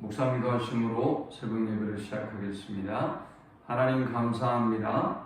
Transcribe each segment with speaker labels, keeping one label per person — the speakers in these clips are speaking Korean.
Speaker 1: 목사님도 하심으로 새벽 예배를 시작하겠습니다. 하나님 감사합니다.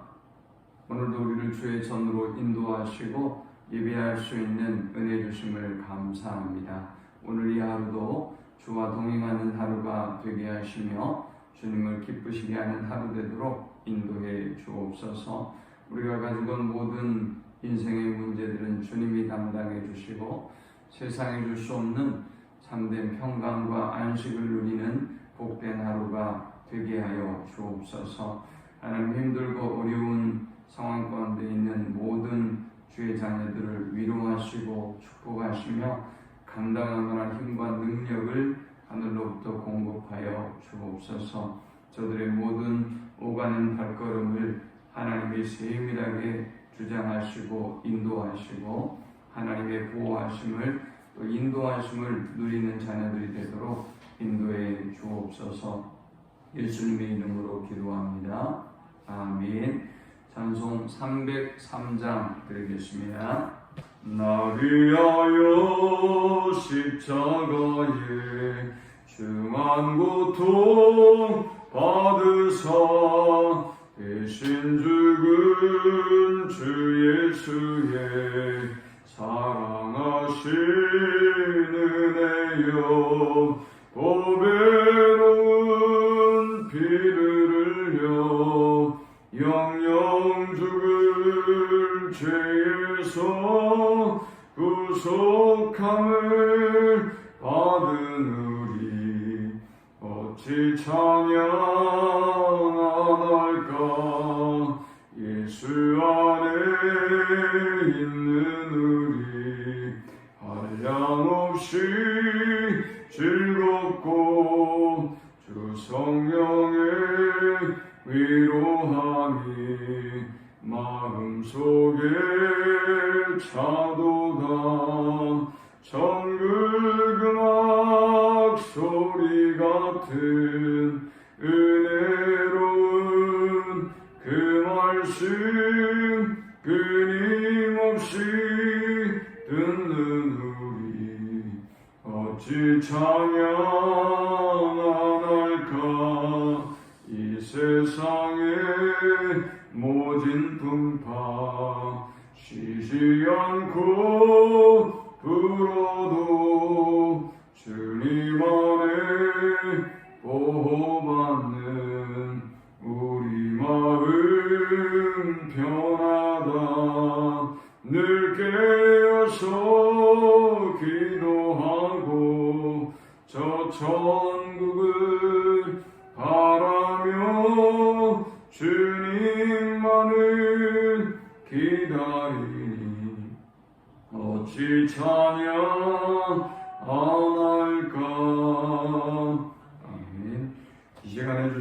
Speaker 1: 오늘도 우리를 주의 전으로 인도하시고 예배할 수 있는 은혜 주심을 감사합니다. 오늘 이 하루도 주와 동행하는 하루가 되게 하시며 주님을 기쁘시게 하는 하루 되도록 인도해 주옵소서. 우리가 가지고 온 모든 인생의 문제들은 주님이 담당해 주시고 세상에 줄 수 없는 참된 평강과 안식을 누리는 복된 하루가 되게 하여 주옵소서. 하나님 힘들고 어려운 상황 가운데 있는 모든 주의 자녀들을 위로하시고 축복하시며 감당하는 힘과 능력을 하늘로부터 공급하여 주옵소서. 저들의 모든 오가는 발걸음을 하나님의 세밀하게 주장하시고 인도하시고 하나님의 보호하심을 또 인도하심을 누리는 자녀들이 되도록 인도해 주옵소서. 예수님의 이름으로 기도합니다. 아멘. 찬송 303장 드리겠습니다. 나 위하여 십자가에 중한 고통 받으사 대신 죽은 주 예수의 사랑하신 은혜여 고배로운 피를 흘려 영영 죽을 죄에서 구속함을 마음속에 차도다 정글그막 소리 같은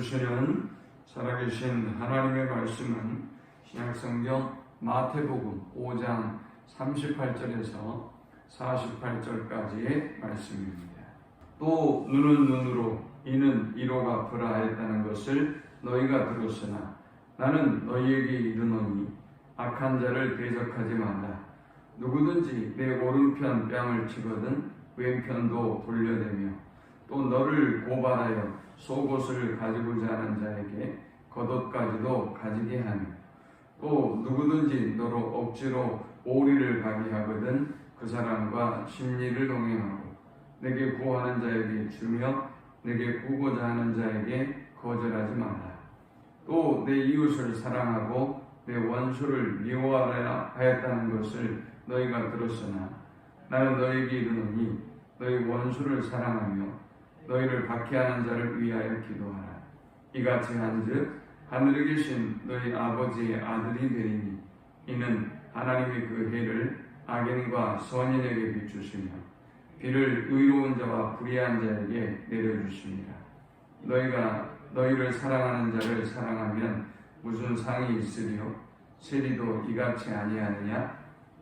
Speaker 1: 주시는 살아계신 하나님의 말씀은 신약성경 마태복음 5장 38절에서 48절까지의 말씀입니다. 또 눈은 눈으로 이는 이로 갚으라 했다는 것을 너희가 들었으나 나는 너희에게 이르노니 악한 자를 대적하지 말라. 누구든지 내 오른편 뺨을 치거든 왼편도 돌려대며 또 너를 고발하여 속옷을 가지고자 하는 자에게 겉옷까지도 가지게 하며 또 누구든지 너로 억지로 오리를 가게 하거든 그 사람과 심리를 동행하고 내게 구하는 자에게 주며 내게 구고자 하는 자에게 거절하지 말라. 또 내 이웃을 사랑하고 내 원수를 미워하라 하였다는 것을 너희가 들었으나 나는 너희에게 이르노니 너희 원수를 사랑하며 너희를 박해하는 자를 위하여 기도하라. 이같이 한즉 하늘에 계신 너희 아버지의 아들이 되리니 이는 하나님의 그 해를 악인과 선인에게 비추시며 비를 의로운 자와 불의한 자에게 내려주십니다. 너희가 너희를 사랑하는 자를 사랑하면 무슨 상이 있으리요? 세리도 이같이 아니하느냐?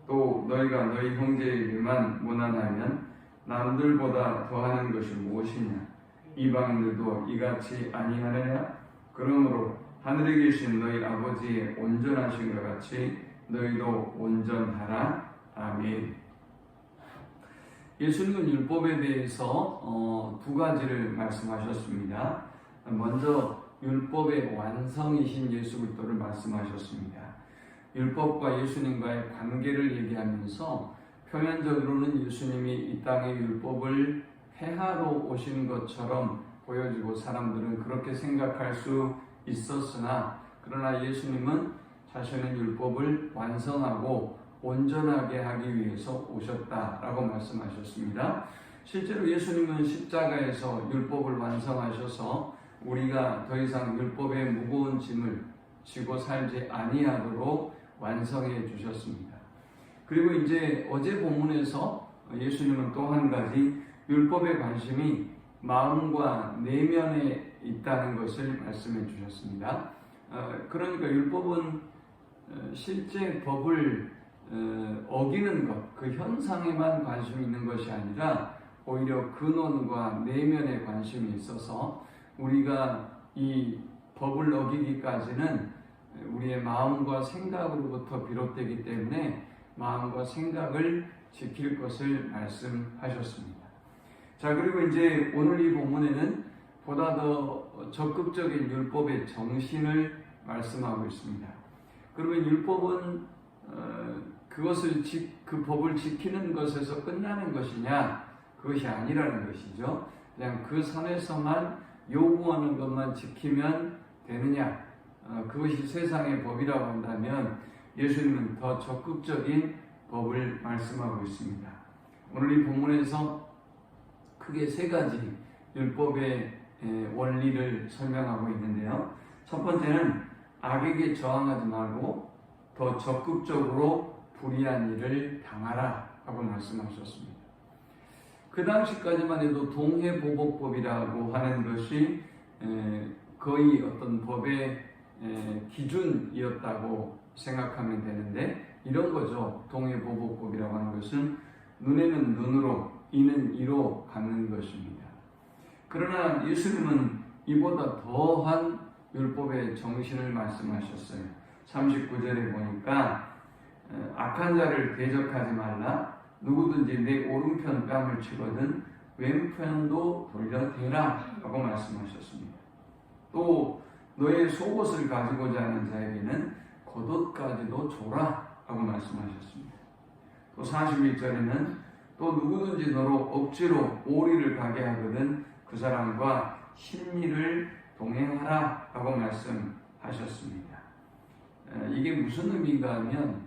Speaker 1: 또 너희가 너희 형제에게만 무난하면 남들보다 더하는 것이 무엇이냐? 이방인들도 이같이 아니하느냐? 그러므로 하늘에 계신 너희 아버지의 온전하신 것 같이 너희도 온전하라. 아멘. 예수님은 율법에 대해서 어, 두 가지를 말씀하셨습니다. 먼저 율법의 완성이신 예수 그리스도를 말씀하셨습니다. 율법과 예수님과의 관계를 얘기하면서 표면적으로는 예수님이 이 땅의 율법을 폐하러 오신 것처럼 보여지고 사람들은 그렇게 생각할 수 있었으나 그러나 예수님은 자신의 율법을 완성하고 온전하게 하기 위해서 오셨다라고 말씀하셨습니다. 실제로 예수님은 십자가에서 율법을 완성하셔서 우리가 더 이상 율법의 무거운 짐을 지고 살지 아니하도록 완성해 주셨습니다. 그리고 이제 어제 본문에서 예수님은 또 한 가지 율법의 관심이 마음과 내면에 있다는 것을 말씀해 주셨습니다. 어, 그러니까 율법은 어, 실제 법을 어, 어기는 것, 그 현상에만 관심이 있는 것이 아니라 오히려 근원과 내면에 관심이 있어서 우리가 이 법을 어기기까지는 우리의 마음과 생각으로부터 비롯되기 때문에 마음과 생각을 지킬 것을 말씀하셨습니다. 자, 그리고 이제 오늘 이 본문에는 보다 더 적극적인 율법의 정신을 말씀하고 있습니다. 그러면 율법은 어, 그것을 지, 그 법을 지키는 것에서 끝나는 것이냐? 그것이 아니라는 것이죠. 그냥 그 선에서만 요구하는 것만 지키면 되느냐? 어, 그것이 세상의 법이라고 한다면 예수님은 더 적극적인 법을 말씀하고 있습니다. 오늘 이 본문에서 크게 세 가지 율법의 에, 원리를 설명하고 있는데요. 첫 번째는 악에게 저항하지 말고 더 적극적으로 불의한 일을 당하라 하고 말씀하셨습니다. 그 당시까지만 해도 동해보복법이라고 하는 것이 에, 거의 어떤 법의 에, 기준이었다고 생각하면 되는데 이런 거죠. 동해보복법이라고 하는 것은 눈에는 눈으로 이는 이로 갚는 것입니다. 그러나 예수님은 이보다 더한 율법의 정신을 말씀하셨어요. 39절에 보니까 어, 악한 자를 대적하지 말라 누구든지 내 오른편 뺨을 치거든 왼편도 돌려대라 라고 말씀하셨습니다. 또 너의 속옷을 가지고자 하는 자에게는 겉옷까지도 줘라 라고 말씀하셨습니다. 또 41절에는 또 누구든지 너로 억지로 오리를 가게 하거든 그 사람과 심리를 동행하라 라고 말씀하셨습니다. 이게 무슨 의미인가 하면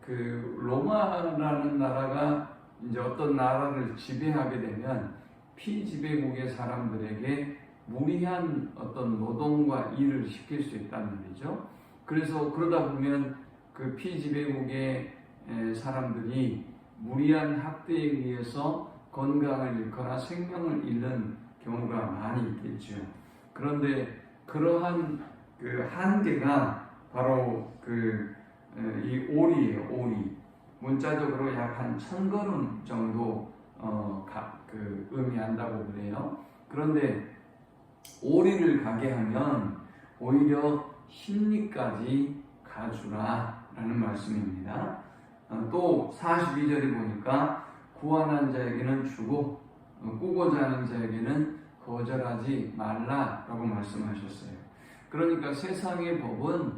Speaker 1: 그 로마라는 나라가 이제 어떤 나라를 지배하게 되면 피지배국의 사람들에게 무리한 어떤 노동과 일을 시킬 수 있다는 얘기죠. 그래서 그러다 보면 그 피지배국의 사람들이 무리한 학대에 의해서 건강을 잃거나 생명을 잃는 경우가 많이 있겠죠. 그런데 그러한 그 한계가 바로 그 이 오리예요, 오리. 문자적으로 약 한 천 걸음 정도 어, 가, 그 의미한다고 그래요. 그런데 오리를 가게 하면 오히려 심리까지 가주라 라는 말씀입니다. 어, 또 42절에 보니까 구원한 자에게는 주고 어, 꾸고자 하는 자에게는 거절하지 말라라고 말씀하셨어요. 그러니까 세상의 법은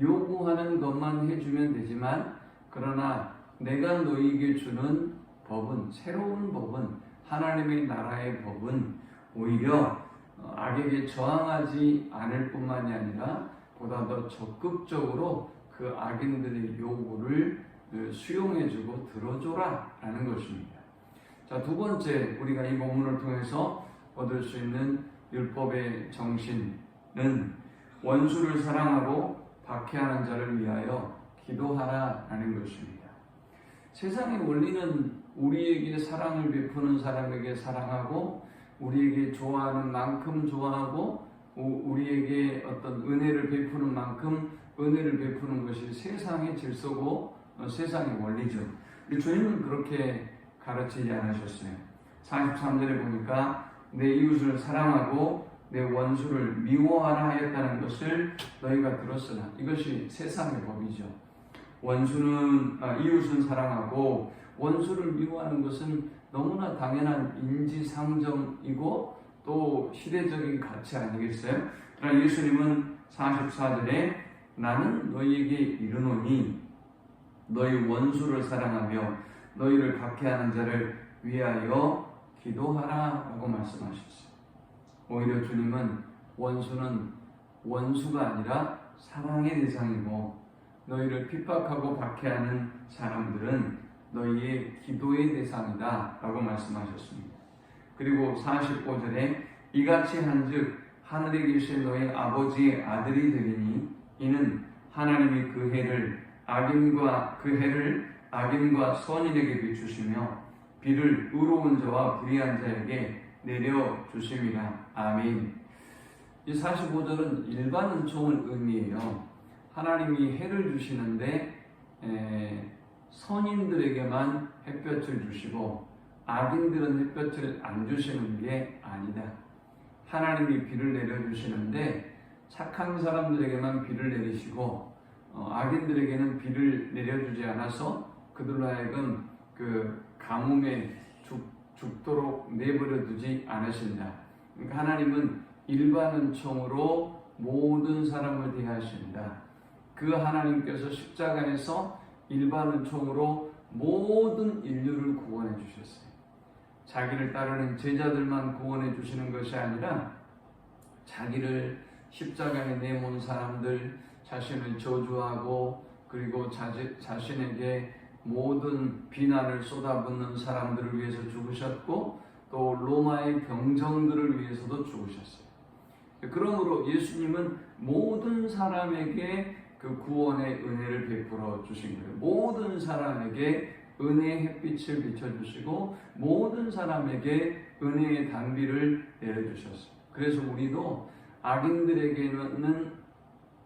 Speaker 1: 요구하는 것만 해주면 되지만 그러나 내가 너희에게 주는 법은 새로운 법은 하나님의 나라의 법은 오히려 어, 악에게 저항하지 않을 뿐만이 아니라 보다 더 적극적으로 그 악인들의 요구를 어, 수용해주고 들어줘라 라는 것입니다. 자, 두 번째 우리가 이 본문을 통해서 얻을 수 있는 율법의 정신은 원수를 사랑하고 박해하는 자를 위하여 기도하라 라는 것입니다. 세상의 원리는 우리에게 사랑을 베푸는 사람에게 사랑하고 우리에게 좋아하는 만큼 좋아하고 우리에게 어떤 은혜를 베푸는 만큼 은혜를 베푸는 것이 세상의 질서고 어, 세상의 원리죠. 주님은 그렇게 가르치지 않으셨어요. 43절에 보니까 내 이웃을 사랑하고 내 원수를 미워하라 하였다는 것을 너희가 들었으나 이것이 세상의 법이죠. 원수는 아, 이웃은 사랑하고 원수를 미워하는 것은 너무나 당연한 인지상정이고 또 시대적인 가치 아니겠어요? 그러나 예수님은 44절에 나는 너희에게 이르노니 너희 원수를 사랑하며 너희를 박해하는 자를 위하여 기도하라 라고 말씀하셨어요. 오히려 주님은 원수는 원수가 아니라 사랑의 대상이고 너희를 핍박하고 박해하는 사람들은 너희의 기도의 대상이다 라고 말씀하셨습니다. 그리고 45절에 이같이 한즉 하늘에 계신 너희 아버지의 아들이 되리니 이는 하나님이 그 해를 악인과 그 해를 악인과 선인에게 비추시며 비를 의로운 자와 불의한 자에게 내려 주심이라 아멘. 이 45절은 일반 은총을 의미해요. 하나님이 해를 주시는데 에, 선인들에게만 햇볕을 주시고 악인들은 햇볕을 안 주시는 게 아니다. 하나님이 비를 내려주시는데 착한 사람들에게만 비를 내리시고 어, 악인들에게는 비를 내려주지 않아서 그들로 하여금 그 가뭄에 죽, 죽도록 내버려 두지 않으신다. 그러니까 하나님은 일반 은총으로 모든 사람을 대하신다. 그 하나님께서 십자가에서 일반 은총으로 모든 인류를 구원해 주셨어요. 자기를 따르는 제자들만 구원해 주시는 것이 아니라 자기를 십자가에 내몬 사람들 자신을 저주하고 그리고 자지, 자신에게 모든 비난을 쏟아붓는 사람들을 위해서 죽으셨고 또 로마의 병정들을 위해서도 죽으셨어요. 그러므로 예수님은 모든 사람에게 그 구원의 은혜를 베풀어 주신 거예요. 모든 사람에게 은혜의 햇빛을 비춰주시고 모든 사람에게 은혜의 단비를 내려주셨어요. 그래서 우리도 악인들에게는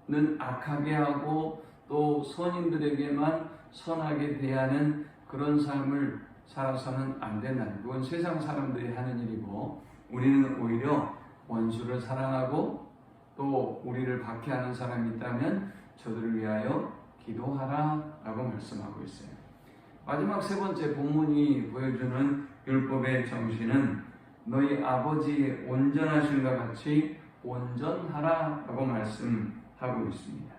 Speaker 1: 는 악하게 하고 또 선인들에게만 선하게 대하는 그런 삶을 살아서는 안 된다는 그건 세상 사람들이 하는 일이고 우리는 오히려 원수를 사랑하고 또 우리를 박해하는 사람이 있다면 저들을 위하여 기도하라 라고 말씀하고 있어요. 마지막 세 번째 본문이 보여주는 율법의 정신은 너희 아버지의 온전하신과 같이 온전하라 라고 말씀하고 있습니다.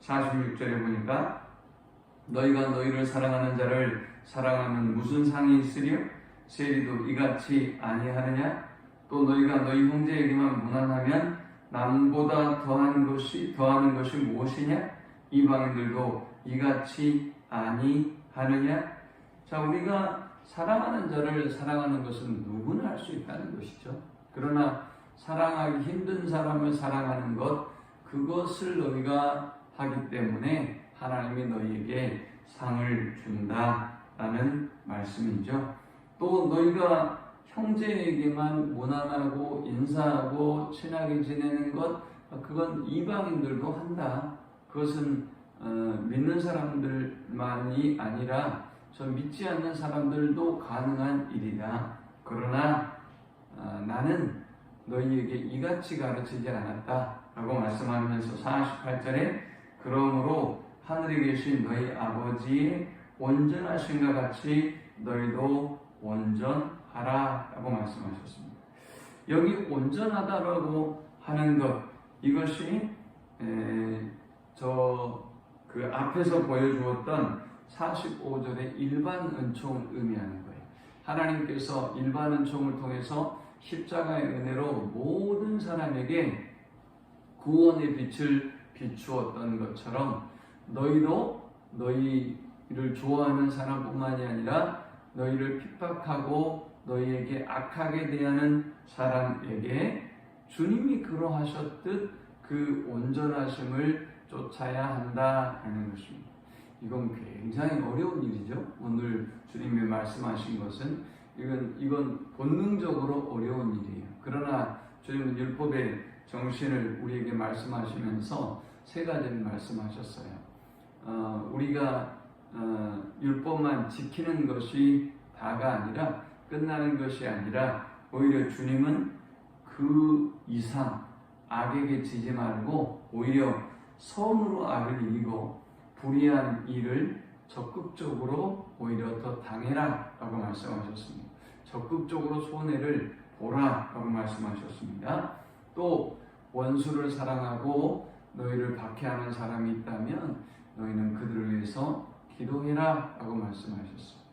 Speaker 1: 46절에 보니까 너희가 너희를 사랑하는 자를 사랑하면 무슨 상이 있으리요? 세리도 이같이 아니하느냐? 또 너희가 너희 형제에게만 무난하면 남보다 더한 것이 더하는 것이 무엇이냐? 이방인들도 이같이 아니 하느냐? 자, 우리가 사랑하는 자를 사랑하는 것은 누구나 할 수 있다는 것이죠. 그러나 사랑하기 힘든 사람을 사랑하는 것 그것을 너희가 하기 때문에 하나님이 너희에게 상을 준다라는 말씀이죠. 또 너희가 형제에게만 무난하고 인사하고 친하게 지내는 것 그건 이방인들도 한다. 그것은 어, 믿는 사람들만이 아니라 저 믿지 않는 사람들도 가능한 일이다. 그러나 어, 나는 너희에게 이같이 가르치지 않았다. 라고 말씀하면서 48절에 그러므로 하늘에 계신 너희 아버지의 온전하신과 같이 너희도 온전하라 라고 말씀하셨습니다. 여기 온전하다라고 하는 것 이것이 저 그 앞에서 보여주었던 45절의 일반 은총을 의미하는 거예요. 하나님께서 일반 은총을 통해서 십자가의 은혜로 모든 사람에게 구원의 빛을 비추었던 것처럼 너희도 너희를 좋아하는 사람뿐만이 아니라 너희를 핍박하고 너희에게 악하게 대하는 사람에게 주님이 그러하셨듯 그 온전하심을 쫓아야 한다는 것입니다. 이건 굉장히 어려운 일이죠. 오늘 주님이 말씀하신 것은 이건 이건 본능적으로 어려운 일이에요. 그러나 주님은 율법의 정신을 우리에게 말씀하시면서 세 가지를 말씀하셨어요. 어, 우리가 어, 율법만 지키는 것이 다가 아니라 끝나는 것이 아니라 오히려 주님은 그 이상 악에게 지지 말고 오히려 선으로 악을 이기고 불의한 일을 적극적으로 오히려 더 당해라 라고 말씀하셨습니다. 적극적으로 손해를 보라 라고 말씀하셨습니다. 또 원수를 사랑하고 너희를 박해하는 사람이 있다면 너희는 그들을 위해서 기도해라 라고 말씀하셨습니다.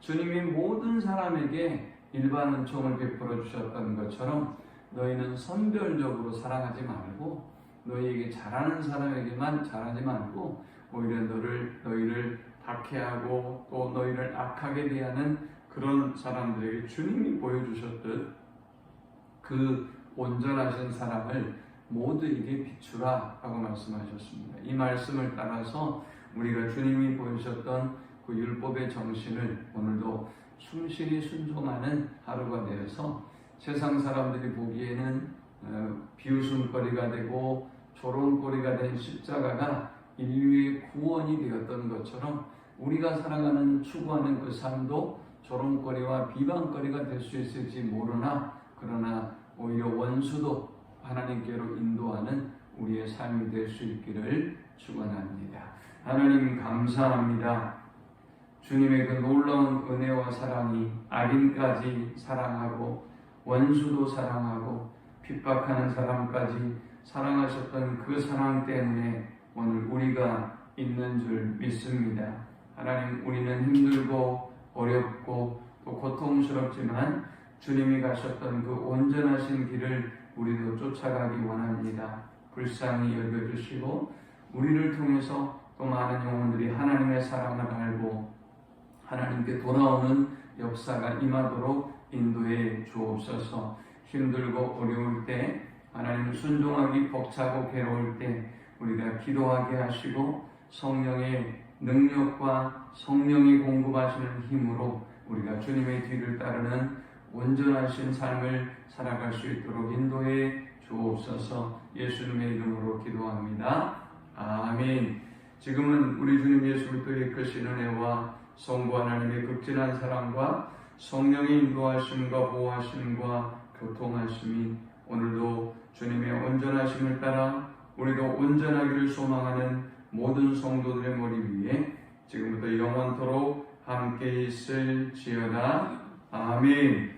Speaker 1: 주님이 모든 사람에게 일반 은총을 베풀어 주셨다는 것처럼 너희는 선별적으로 사랑하지 말고 너희에게 잘하는 사람에게만 잘하지 말고 오히려 너를 너희를 박해하고 또 너희를 악하게 대하는 그런 사람들에게 주님이 보여주셨듯 그 온전하신 사랑을 모두에게 비추라 라고 말씀하셨습니다. 이 말씀을 따라서 우리가 주님이 보여주셨던 그 율법의 정신을 오늘도 충실히 순종하는 하루가 되어서 세상 사람들이 보기에는 어, 비웃음거리가 되고 조롱거리가 된 십자가가 인류의 구원이 되었던 것처럼 우리가 살아가는 추구하는 그 삶도 조롱거리와 비방거리가 될 수 있을지 모르나 그러나 오히려 원수도 하나님께로 인도하는 우리의 삶이 될 수 있기를 축원합니다. 하나님 감사합니다. 주님의 그 놀라운 은혜와 사랑이 악인까지 사랑하고 원수도 사랑하고 핍박하는 사람까지 사랑하셨던 그 사랑 때문에 오늘 우리가 있는 줄 믿습니다. 하나님 우리는 힘들고 어렵고 또 고통스럽지만 주님이 가셨던 그 온전하신 길을 우리도 쫓아가기 원합니다. 불쌍히 여겨주시고 우리를 통해서 또 많은 영혼들이 하나님의 사랑을 알고 하나님께 돌아오는 역사가 임하도록 인도해 주옵소서 힘들고 어려울 때 하나님 순종하기 벅차고 괴로울 때 우리가 기도하게 하시고 성령의 능력과 성령이 공급하시는 힘으로 우리가 주님의 뒤를 따르는 온전하신 삶을 살아갈 수 있도록 인도해 주옵소서 예수님의 이름으로 기도합니다. 아멘. 지금은 우리 주님 예수 그리스도의 크신 은혜와 성부 하나님의 극진한 사랑과 성령의 인도하심과 보호하심과 교통하심이 오늘도 주님의 온전하심을 따라 우리도 온전하기를 소망하는 모든 성도들의 머리 위에 지금부터 영원토록 함께 있을지어다. 아멘.